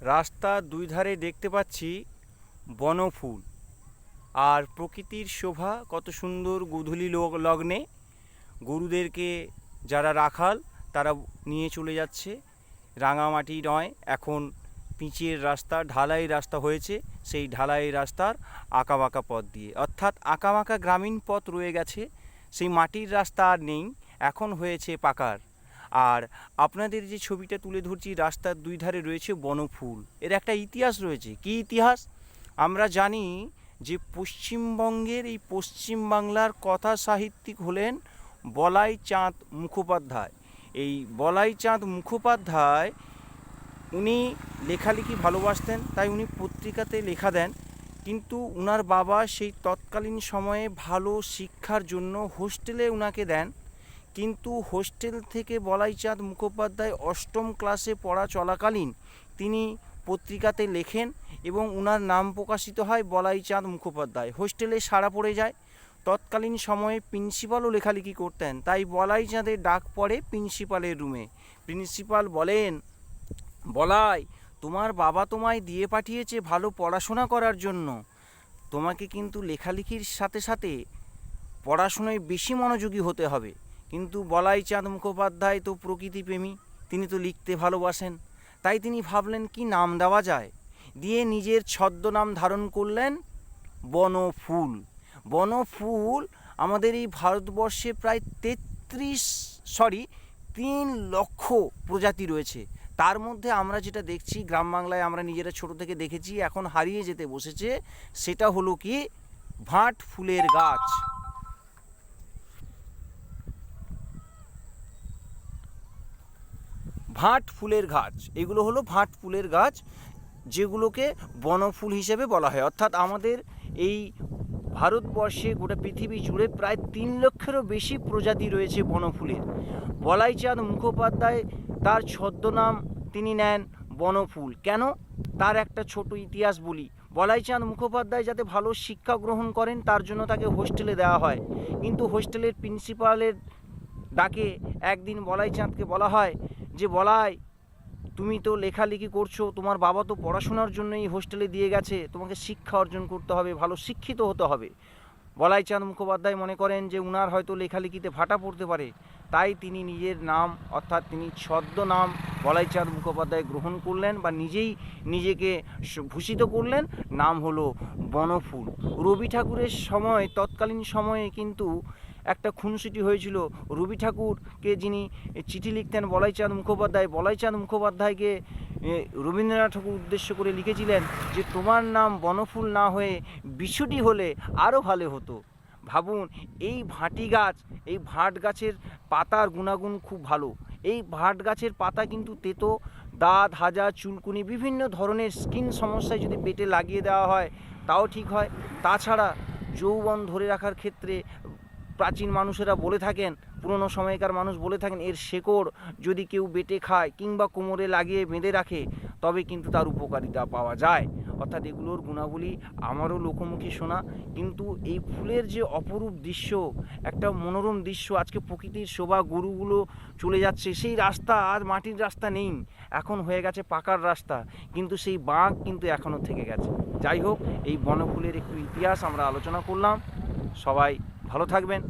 রাস্তার দুই ধারে দেখতে পাচ্ছি বনফুল। আর প্রকৃতির শোভা কত সুন্দর গোধূলি লগ্নে। গরুদেরকে যারা রাখাল, তারা নিয়ে চলে যাচ্ছে। রাঙামাটি নয়, এখন পিচের রাস্তা, ঢালাই রাস্তা হয়েছে। সেই ঢালাই রাস্তার আঁকাবাঁকা পথ দিয়ে। অর্থাৎ আঁকাবাঁকা গ্রামীণ পথ রয়ে গেছে। সেই মাটির রাস্তা আর নেই, এখন হয়েছে পাকার। আর আপনাদের যে ছবিটা তুলে ধরছি রাস্তার দুই ধারে রয়েছে বনফুল। এর একটা ইতিহাস রয়েছে। কি ইতিহাস? আমরা জানি যে পশ্চিমবঙ্গের এই পশ্চিম বাংলার কথা সাহিত্যিক হলেন বলাই চাঁদ মুখোপাধ্যায়। এই বলাই চাঁদ মুখোপাধ্যায়, উনি লেখালেখি ভালোবাসতেন, তাই উনি পত্রিকাতে লেখা দেন। কিন্তু উনার বাবা সেই তৎকালীন সময়ে ভালো শিক্ষার জন্য হোস্টেলে উনাকে দেন। কিন্তু হোস্টেল থেকে বলাইচাঁদ মুখোপাধ্যায় অষ্টম ক্লাসে পড়া চলাকালীন তিনি পত্রিকাতে লেখেন এবং উনার নাম প্রকাশিত হয় বলাইচাঁদ মুখোপাধ্যায়। হোস্টেলে সাড়া পড়ে যায়। তৎকালীন সময়ে প্রিন্সিপালও লেখালেখি করতেন, তাই বলাইচাঁদের ডাক পড়ে প্রিন্সিপালের রুমে। প্রিন্সিপাল বলেন, বলাই, তোমার বাবা তোমায় দিয়ে পাঠিয়েছে ভালো পড়াশোনা করার জন্য। তোমাকে কিন্তু লেখালেখির সাথে সাথে পড়াশোনায় বেশি মনোযোগী হতে হবে। কিন্তু বলাই চাঁদ মুখোপাধ্যায় তো প্রকৃতিপ্রেমী তিনি তো লিখতে ভালোবাসেন। তাই তিনি ভাবলেন কি নাম দেওয়া যায়? দিয়ে নিজের ছদ্মনাম ধারণ করলেন বনফুল। বনফুল আমাদের এই ভারতবর্ষে প্রায় তেত্রিশ সরি তিন লক্ষ প্রজাতি রয়েছে। তার মধ্যে আমরা যেটা দেখছি, গ্রাম বাংলায় আমরা নিজেরা ছোট থেকে দেখেছি, এখন হারিয়ে যেতে বসেছে, সেটা হলো কি? ভাট ফুলের গাছ। ভাট ফুলের গাছ। এগুলো হলো ভাট ফুলের গাছ, যেগুলোকে বনফুল হিসেবে বলা হয়। অর্থাৎ আমাদের এই ভারতবর্ষে গোটা পৃথিবী জুড়ে প্রায় তিন লক্ষেরও বেশি প্রজাতি রয়েছে বনফুলের। বলাইচাঁদ মুখোপাধ্যায় তার ছদ্মনাম তিনি নেন বনফুল। কেন? তার একটা ছোট ইতিহাস বলি। বলাইচাঁদ মুখোপাধ্যায় যাতে ভালো শিক্ষা গ্রহণ করেন, তার জন্য তাকে হোস্টেলে দেওয়া হয়। কিন্তু হোস্টেলের প্রিন্সিপালের ডাকে একদিন বলাইচাঁদকে বলা হয় যে বলাই, তুমি তো লেখালেখি করছ, তোমার বাবা তো পড়াশোনার জন্য এই হোস্টেলে দিয়ে গেছে, তোমাকে শিক্ষা অর্জন করতে হবে, ভালো শিক্ষিত হতে হবে। বলাইচাঁদ মুখোপাধ্যায় মনে করেন যে উনার হয়তো লেখালেখিতে ভাটা পড়তে পারে, তাই তিনি নিজের নাম, অর্থাৎ তিনি ছদ্মনাম বলাইচাঁদ মুখোপাধ্যায় গ্রহণ করলেন বা নিজেই নিজেকে ভূষিত করলেন, নাম হলো বনফুল। রবি ঠাকুরের সময়, তৎকালীন সময়ে কিন্তু একটা খুনসুটি হয়েছিল। রবি ঠাকুরকে যিনি চিঠি লিখতেন বলাইচাঁদ মুখোপাধ্যায়, বলাইচাঁদ মুখোপাধ্যায়কে রবীন্দ্রনাথ ঠাকুর উদ্দেশ্য করে লিখেছিলেন যে, তোমার নাম বনফুল না হয়ে বিছুটি হলে আরও ভালো হতো। ভাবুন, এই ভাটি গাছ, এই ভাট গাছের পাতার গুণাগুণ খুব ভালো। এই ভাট গাছের পাতা কিন্তু তেতো, দাঁত, হাজা, চুলকুনি, বিভিন্ন ধরনের স্কিন সমস্যায় যদি পেটে লাগিয়ে দেওয়া হয়, তাও ঠিক হয়। তাছাড়া যৌবন ধরে রাখার ক্ষেত্রে প্রাচীন মানুষেরা বলে থাকেন, পুরনো সময়কার মানুষ বলে থাকেন, এর শেকড় যদি কেউ বেটে খায় কিংবা কোমরে লাগিয়ে বেঁধে রাখে, তবে কিন্তু তার উপকারিতা পাওয়া যায়। অর্থাৎ এগুলোর গুণাবলী আমারও লোকমুখে শোনা। কিন্তু এই ফুলের যে অপরূপ দৃশ্য, একটা মনোরম দৃশ্য, আজকে প্রকৃতির শোভা গরুগুলো চলে যাচ্ছে, সেই রাস্তা আর মাটির রাস্তা নেই। এখন হয়ে গেছে পাকার রাস্তা, কিন্তু সেই বাঁক কিন্তু এখনও থেকে গেছে। যাই হোক, এই বনফুলের একটু ইতিহাস আমরা আলোচনা করলাম। সবাই ভালো থাকবেন